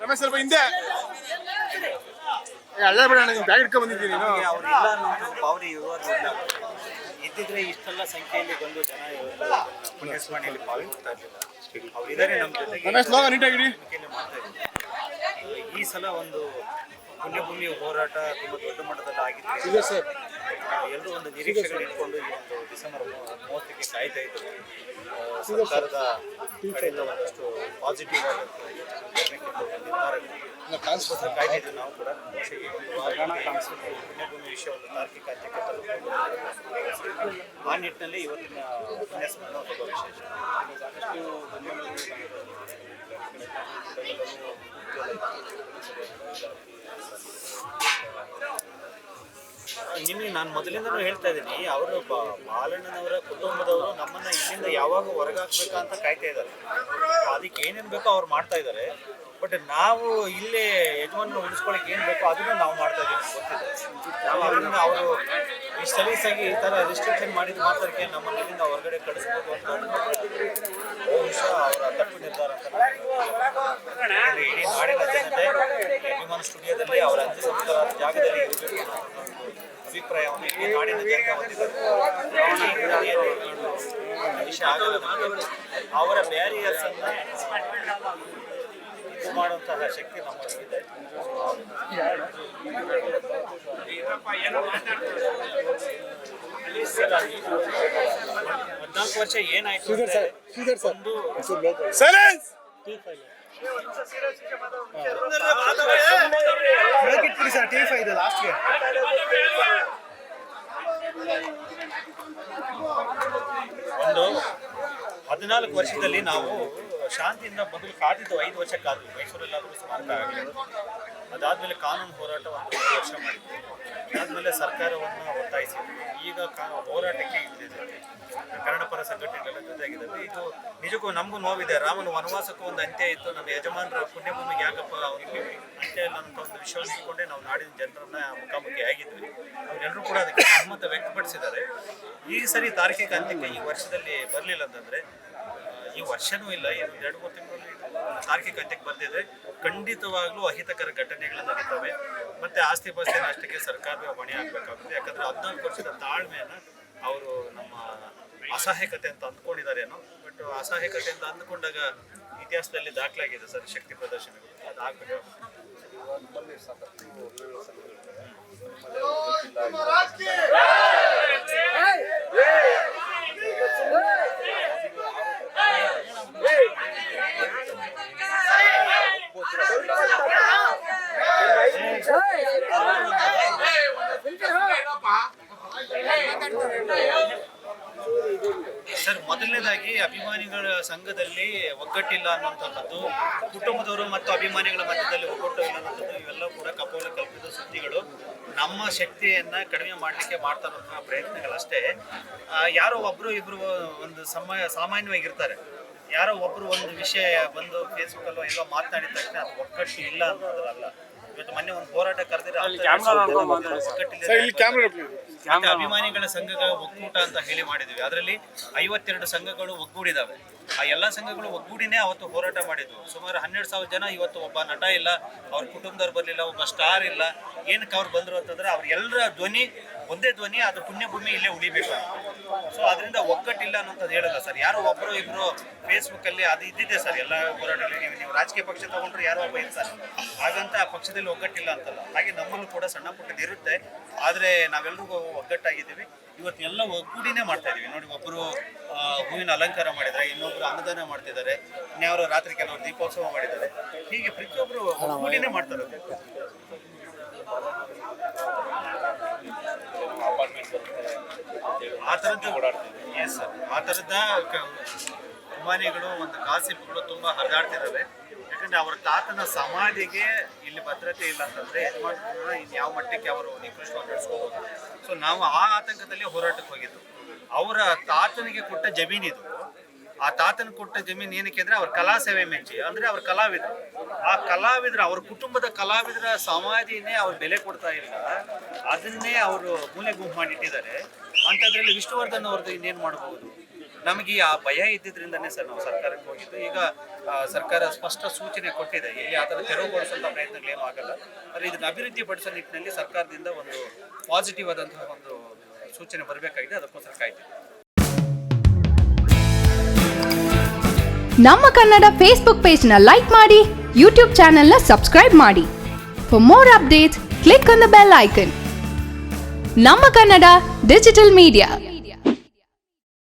ರಮೇಶ್ ಸ್ವಲ್ಪ ಹಿಂದೆ. ಅಲ್ಲ ಬೇಡ ನೀನು ಬ್ಯಾಗ್ ಇಟ್ಕೊಂಡ್ ಬಂದಿದ್ದೀನಿ ನೀನು. ಅವ್ರು ಇಲ್ಲ ಅನ್ನೋ ಭಾವನೆ ಇದ್ದಿದ್ರೆ ಇಷ್ಟೆಲ್ಲ ಸಂಖ್ಯೆಯಲ್ಲಿ ಬಂದು ಜನ ಪುಣ್ಯಸ್ಮರಣೆಯಲ್ಲಿ ಪಾಲ್ಗೊಳ್ತಾ ಇರಲಿಲ್ಲ. ಅವ್ರು ಇದ್ದಾರೆ ನಮ್ಮ ಜೊತೆಗೆ. ರಮೇಶ್ ಲೋಗ ಇದ್ದಾರೆ. ಈ ಸಲ ಒಂದು ಪುಣ್ಯಭೂಮಿ ಹೋರಾಟ ತುಂಬ ದೊಡ್ಡ ಮಟ್ಟದಲ್ಲಿ ಆಗಿದೆ ಸರ್. ಎಲ್ಲರೂ ಒಂದು ನಿರೀಕ್ಷೆಗಳು ಇಟ್ಕೊಂಡು ಈ ಒಂದು ಡಿಸೆಂಬರ್ ಮೂವತ್ತಕ್ಕೆ ಕಾಯ್ತಾ ಇದ್ರು. ಆ, ಸರ್ಕಾರದ ಕಡೆಯಿಂದ ಒಂದಷ್ಟು ಪಾಸಿಟಿವ್ ಇದ್ವಿ ನಾವು ಕೂಡ ಪುಣ್ಯಭೂಮಿ ವಿಷಯವನ್ನು ತಾರ್ಕಿಕ ಅಧ್ಯಕ್ಷ. ಆ ನಿಟ್ಟಿನಲ್ಲಿ ಇವತ್ತಿನ ಉಪನ್ಯಾಸವನ್ನು ತುಂಬ ವಿಶೇಷ ನಿಮಗೆ ನಾನು ಮೊದಲಿಂದನೂ ಹೇಳ್ತಾ ಇದ್ದೀನಿ, ಅವರು ಬಾಲಣ್ಣನವರ ಕುಟುಂಬದವರು ನಮ್ಮನ್ನ ಇಲ್ಲಿಂದ ಯಾವಾಗ ಅಂತ ಕಾಯ್ತಾ ಇದ್ದಾರೆ. ಅದಕ್ಕೆ ಏನೇನು ಬೇಕೋ ಅವ್ರು ಮಾಡ್ತಾ ಇದ್ದಾರೆ. ಬಟ್ ನಾವು ಇಲ್ಲೇ ಯಜಮಾನ ಉಳಿಸ್ಕೊಳಕ್ಕೆ ಏನು ಬೇಕೋ ಅದನ್ನು ನಾವು ಮಾಡ್ತಾ ಇದ್ದೀವಿ ಗೊತ್ತಿದೆ ನಾವು ಅವರು ಇಷ್ಟು ಸಲೀಸಾಗಿ ಈ ಥರ ರಿಸ್ಟ್ರಿಕ್ಷನ್ ಮಾಡಿದ ಮಾತ್ರಕ್ಕೆ ನಮ್ಮನ್ನು ಇಲ್ಲಿಂದ ಹೊರಗಡೆ ಕಳಿಸ್ಬೋದು ಅಂತ ಬಹುಶಃ ಅವರ ತಪ್ಪು ನಿರ್ಧಾರ ಅಂತ ಇಡೀ ನಾಡಿನ ಜನತೆ ಅಭಿಮಾನ ಸ್ಟುಡಿಯೋದಲ್ಲಿ ಅವರ ಅಂತ್ಯ ಸಂಸ್ಕಾರ ಜಾಗದಲ್ಲಿ ಇರಬೇಕು ಅಭಿಪ್ರಾಯವನ್ನು ಇಡೀ ನಾಡಿನ ಜನತೆ ಹೊಂದಿದ್ದಾರೆ. ಏನು ವಿಷಯ ಆಗಲ್ಲ ನಮ್ಗೆ. ಅವರ ಬ್ಯಾರಿಯರ್ಸ್ ಇದು ಮಾಡುವಂತಹ ಶಕ್ತಿ ನಮ್ಮಲ್ಲಿದೆ. ಹದ್ನಾಲ್ಕು ವರ್ಷ ಏನಾಯ್ತು ಒಂದು ಸೈಲೆನ್ಸ್! ಒಂದು ಹದಿನಾಲ್ಕು ವರ್ಷದಲ್ಲಿ ನಾವು ಶಾಂತಿಯಿಂದ ಬದುಕು ಕಾದಿದ್ದು ಐದು ವರ್ಷಕ್ಕಾದ್ರು, ಮೈಸೂರಲ್ಲಾದರೂ ಸ್ಮಾರಕ ಆಗಲಿ ಅದಾದ್ಮೇಲೆ ಕಾನೂನು ಹೋರಾಟ ಒಂದು ವರ್ಷ ಮಾಡಿದ್ವಿ. ಅದಾದ್ಮೇಲೆ ಸರ್ಕಾರವನ್ನು ಒತ್ತಾಯಿಸಿ ಈಗ ಕಾ, ಹೋರಾಟಕ್ಕೆ ಇದ್ದಿದೆ ಕನ್ನಡ ಪರ ಸಂಘಟನೆಗಳ ಇದು ನಿಜಕ್ಕೂ ನಮಗೂ ನೋವಿದೆ. ರಾಮನ ವನವಾಸಕ್ಕೂ ಒಂದು ಅಂತ್ಯ ಇತ್ತು. ನಮ್ಮ ಯಜಮಾನರ ಪುಣ್ಯಭೂಮಿಗೆ ಯಾಕಪ್ಪ ಅವನಿಗೆ ಅಂತ ಒಂದು ವಿಶ್ವಾಸ ಇಟ್ಕೊಂಡೆ ನಾವು ನಾಡಿನ ಜನರನ್ನ ಮುಖಾಮುಖಿ ಆಗಿದ್ವಿ. ಅವರೆಲ್ಲರೂ ಕೂಡ ಅದಕ್ಕೆ ಸಹಮತ ವ್ಯಕ್ತಪಡಿಸಿದ್ದಾರೆ. ಈ ಸರಿ ತಾರ್ಕಿಕ ಅಂತ್ಯಕ್ಕೆ ಈ ವರ್ಷದಲ್ಲಿ ಬರಲಿಲ್ಲ ಅಂತಂದರೆ ಈ ವರ್ಷನೂ ಇಲ್ಲ ಎರಡು ಮೂರು ತಿಂಗಳಲ್ಲಿ ತಾರ್ಕಿಕ ಅಂತ್ಯಕ್ಕೆ ಬಂದಿದೆ ಖಂಡಿತವಾಗ್ಲೂ ಅಹಿತಕರ ಘಟನೆಗಳು ನಡೀತವೆ. ಮತ್ತೆ ಆಸ್ತಿ ಪಾಸ್ತಿ ನಷ್ಟಕ್ಕೆ ಸರ್ಕಾರವೇ ಹೊಣೆ ಆಗಬೇಕಾಗುತ್ತೆ. ಯಾಕಂದ್ರೆ ಹದಿನಾಲ್ಕು ವರ್ಷದ ತಾಳ್ಮೆಯನ್ನ ಅವರು ನಮ್ಮ ಅಸಹಾಯಕತೆ ಅಂತ ಅಂದ್ಕೊಂಡಿದ್ದಾರೇನೋ ಬಟ್ ಅಸಹಾಯಕತೆ ಅಂತ ಅಂದ್ಕೊಂಡಾಗ ಇತಿಹಾಸದಲ್ಲಿ ದಾಖಲಾಗಿದೆ ಸರ್ ಶಕ್ತಿ ಪ್ರದರ್ಶನಗಳು. ಅದು ಆಗ್ಬೇಕು ಸರ್ ಮೊದಲನೇದಾಗಿ ಅಭಿಮಾನಿಗಳ ಸಂಘದಲ್ಲಿ ಒಗ್ಗಟ್ಟಿಲ್ಲ ಅನ್ನುವಂಥದ್ದು ಕುಟುಂಬದವರು ಮತ್ತು ಅಭಿಮಾನಿಗಳ ಮಧ್ಯದಲ್ಲಿ ಒಗ್ಗಟ್ಟು ಇಲ್ಲ ಅನ್ನೋಂಥದ್ದು ಇವೆಲ್ಲ ಕೂಡ ಕಪೋಲ ಕಲ್ಪಿತ ಸುದ್ದಿಗಳು. ನಮ್ಮ ಶಕ್ತಿಯನ್ನ ಕಡಿಮೆ ಮಾಡಲಿಕ್ಕೆ ಮಾಡ್ತಾ ಇರುವಂತಹ ಪ್ರಯತ್ನಗಳಷ್ಟೇ. ಆ, ಯಾರೋ ಒಬ್ರು ಇಬ್ರು ಒಂದು ಸಮಯ ಸಾಮಾನ್ಯವಾಗಿರ್ತಾರೆ. ಯಾರೋ ಒಬ್ರು ಒಂದು ವಿಷಯ ಬಂದು ಫೇಸ್ಬುಕ್ ಅಲ್ಲೋ ಎಲ್ಲೋ ಮಾತನಾಡಿದ ತಕ್ಷಣ ಅದು ಒಗ್ಗಟ್ಟು ಇಲ್ಲ ಅನ್ನೋದ್ರಲ್ಲ ಇವತ್ತು ಮೊನ್ನೆ ಒಂದು ಹೋರಾಟ ಕರೆದಿರೋ ಒಗ್ಗಟ್ಟಿಲ್ಲ ಸರ್ ಅಭಿಮಾನಿಗಳ ಸಂಘಗಳ ಒಕ್ಕೂಟ ಅಂತ ಹೇಳಿ ಮಾಡಿದ್ವಿ. ಅದರಲ್ಲಿ ಐವತ್ತೆರಡು ಸಂಘಗಳು ಒಗ್ಗೂಡಿದಾವೆ. ಆ ಎಲ್ಲ ಸಂಘಗಳು ಒಗ್ಗೂಡಿನೇ ಅವತ್ತು ಹೋರಾಟ ಮಾಡಿದ್ವು. ಸುಮಾರು ಹನ್ನೆರಡು ಸಾವಿರ ಜನ ಇವತ್ತು ಒಬ್ಬ ನಟ ಇಲ್ಲ ಅವ್ರ ಕುಟುಂಬದವ್ರು ಬರಲಿಲ್ಲ ಒಬ್ಬ ಸ್ಟಾರ್ ಇಲ್ಲ. ಏನಕ್ಕೆ ಅವ್ರು ಬಂದ್ರು ಅಂತಂದ್ರೆ ಅವ್ರ ಎಲ್ಲರ ಧ್ವನಿ ಒಂದೇ ಧ್ವನಿ ಅದು ಪುಣ್ಯಭೂಮಿ ಇಲ್ಲೇ ಉಳಿಬೇಕು ಸೊ ಅದರಿಂದ ಒಗ್ಗಟ್ಟಿಲ್ಲ ಅನ್ನೋಂಥದ್ದು ಹೇಳಲ್ಲ ಸರ್. ಯಾರೋ ಒಬ್ಬರು ಇಬ್ರು ಫೇಸ್ಬುಕ್ ಅಲ್ಲಿ ಅದು ಇದ್ದಿದೆ ಸರ್. ಎಲ್ಲ ಹೋರಾಟದಲ್ಲಿ ನೀವು ನೀವು ರಾಜಕೀಯ ಪಕ್ಷ ತಗೊಂಡ್ರೆ ಯಾರೋ ಒಬ್ಬ ಇರ್ತಾರೆ ಹಾಗಂತ ಆ ಪಕ್ಷದಲ್ಲಿ ಒಗ್ಗಟ್ಟಿಲ್ಲ ಅಂತಲ್ಲ. ಹಾಗೆ ನಮ್ಮಲ್ಲೂ ಕೂಡ ಸಣ್ಣ ಪುಟ್ಟದ್ದು ಇರುತ್ತೆ. ಆದ್ರೆ ನಾವೆಲ್ಲರಿಗೂ ಒಗ್ಗಟ್ಟಾಗಿದ್ದೀವಿ. ಇವತ್ತು ಎಲ್ಲ ಒಗ್ಗೂಡಿನೇ ಮಾಡ್ತಾ ಇದೀವಿ. ನೋಡಿ ಒಬ್ಬರು ಹೂವಿನ ಅಲಂಕಾರ ಮಾಡಿದ್ದಾರೆ ಇನ್ನೊಬ್ರು ಅನ್ನದಾನ ಮಾಡ್ತಿದ್ದಾರೆ. ಇನ್ಯಾವರು ರಾತ್ರಿ ಕೆಲವರು ದೀಪೋತ್ಸವ ಮಾಡಿದ್ದಾರೆ. ಹೀಗೆ ಪ್ರತಿಯೊಬ್ಬರು ಒಗ್ಗೂಡಿನೇ ಮಾಡ್ತಾರೆ. ಆ ಥರದ್ದು ಎಸ್ ಸರ್ ಆ ಥರದ ಕ- ಅಭಿಮಾನಿಗಳು, ಒಂದು ಕಾಸಿಪ್ಗಳು ತುಂಬಾ ಹರಿದಾಡ್ತಿದ್ದಾವೆ ಯಾಕಂದ್ರೆ ಅವರ ತಾತನ ಸಮಾಧಿಗೆ ಇಲ್ಲಿ ಭದ್ರತೆ ಇಲ್ಲ ಅಂತಂದ್ರೆ ಇನ್ನು ಯಾವ ಮಟ್ಟಕ್ಕೆ ಅವರು ನಿಕೃಷ್ಟವಾಗಿ ನಡೆಸ್ಕೋಬಹುದು ಸೊ ನಾವು ಆ ಆತಂಕದಲ್ಲಿ ಹೋರಾಟಕ್ಕೆ ಹೋಗಿದ್ದು. ಅವರ ತಾತನಿಗೆ ಕೊಟ್ಟ ಜಮೀನಿದು ಆ ತಾತನ ಕೊಟ್ಟ ಜಮೀನು ಏನಕ್ಕೆ ಅಂದ್ರೆ ಅವ್ರ ಕಲಾ ಸೇವೆ ಮೆಚ್ಚಿ ಅಂದ್ರೆ ಅವ್ರ ಕಲಾವಿದರು. ಆ ಕಲಾವಿದ್ರ, ಅವ್ರ ಕುಟುಂಬದ ಕಲಾವಿದರ ಸಮಾಧಿನೇ ಅವ್ರು ಬೆಲೆ ಕೊಡ್ತಾ ಇಲ್ಲ. ಅದನ್ನೇ ಅವರು ಮೂಲೆ ಗುಂಪು ಮಾಡಿಟ್ಟಿದ್ದಾರೆ. ಅಂಥದ್ರಲ್ಲಿ ವಿಷ್ಣುವರ್ಧನ್ ಅವ್ರದ್ದು ಇನ್ನೇನು ಮಾಡಬಹುದು ನಮಗೆ ಆ ಭಯ ಇದ್ದಿದ್ರಿಂದನೇ ಸರ್ ನಾವು ಸರ್ಕಾರಕ್ಕೆ ಹೋಗಿದ್ದು. ಈಗ ಸರ್ಕಾರ ಸ್ಪಷ್ಟ ಸೂಚನೆ ಕೊಟ್ಟಿದೆ. ಇಲ್ಲಿ ಆ ಥರ ತೆರವುಗೊಳಿಸುವಂಥ ಪ್ರಯತ್ನಗಳೇನು ಆಗಲ್ಲ. ಆದರೆ ಇದನ್ನು ಅಭಿವೃದ್ಧಿ ಪಡಿಸೋ ನಿಟ್ಟಿನಲ್ಲಿ ಸರ್ಕಾರದಿಂದ ಒಂದು ಪಾಸಿಟಿವ್ ಆದಂತಹ ಒಂದು ಸೂಚನೆ ಬರಬೇಕಾಗಿದೆ. ಅದಕ್ಕೋಸ್ಕರ ಕಾಯ್ತೀವಿ. ನಮ್ಮ ಕನ್ನಡ ಫೇಸ್ಬುಕ್ ಪೇಜ್ನ ಲೈಕ್ ಮಾಡಿ ಯೂಟ್ಯೂಬ್ ಚಾನೆಲ್ನ ಸಬ್ಸ್ಕ್ರೈಬ್ ಮಾಡಿ. For more update click on the bell icon ನಮ್ಮ ಕನ್ನಡ ಡಿಜಿಟಲ್ ಮೀಡಿಯಾ